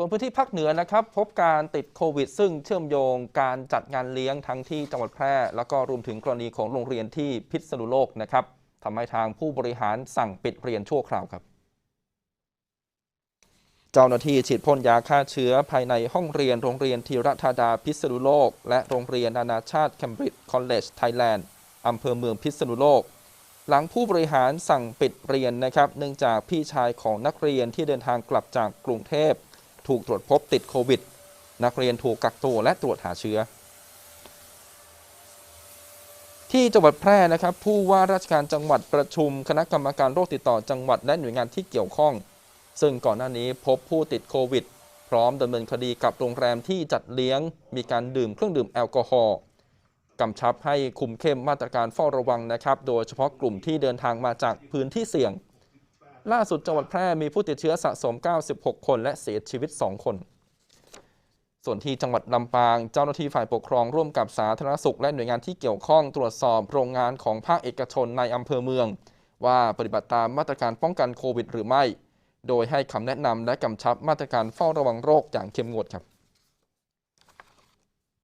ส่วนพื้นที่ภาคเหนือนะครับ พบการติดโควิด ซึ่งเชื่อมโยงการจัดงานเลี้ยงทั้งที่จังหวัดแพร่ แล้วก็รวมถึงกรณีของโรงเรียนที่พิษณุโลกนะครับทำให้ทางผู้บริหารสั่งปิดเรียนชั่วคราวครับ เจ้าหน้าที่ฉีดพ่นยาฆ่าเชื้อภายในห้องเรียนโรงเรียนธีรธาดาพิษณุโลก และโรงเรียนนานาชาติ Cambridge College Thailand อำเภอเมืองพิษณุโลกหลังผู้บริหารสั่งปิดเรียนนะครับ เนื่องจากพี่ชายของนักเรียนที่เดินทางกลับจากกรุงเทพ ถูกตรวจพบติดโควิด นักเรียนถูกกักตัวและตรวจหาเชื้อ ที่จังหวัดแพร่นะครับ ผู้ว่าราชการจังหวัดประชุม คณะกรรมการโรคติดต่อจังหวัดและหน่วยงานที่เกี่ยวข้อง ซึ่งก่อนหน้านี้พบผู้ติดโควิด พร้อมดำเนินคดีกับโรงแรมที่จัดเลี้ยง มีการดื่มเครื่องดื่มแอลกอฮอล์กำชับให้คุมเข้มมาตรการเฝ้าระวังนะครับ โดยเฉพาะกลุ่มที่เดินทางมาจากพื้นที่เสี่ยง ล่าสุดจังหวัดแพร่มีผู้ติดเชื้อสะสม 96 คน และเสียชีวิต 2 คน ส่วนที่จังหวัดลำปาง เจ้าหน้าที่ฝ่ายปกครองร่วมกับสาธารณสุขและหน่วยงานที่เกี่ยวข้องตรวจสอบโรงงานของภาคเอกชนในอำเภอเมือง ว่าปฏิบัติตามมาตรการป้องกันโควิดหรือไม่ โดยให้คำแนะนำและกำชับมาตรการเฝ้าระวังโรคอย่างเข้มงวดครับ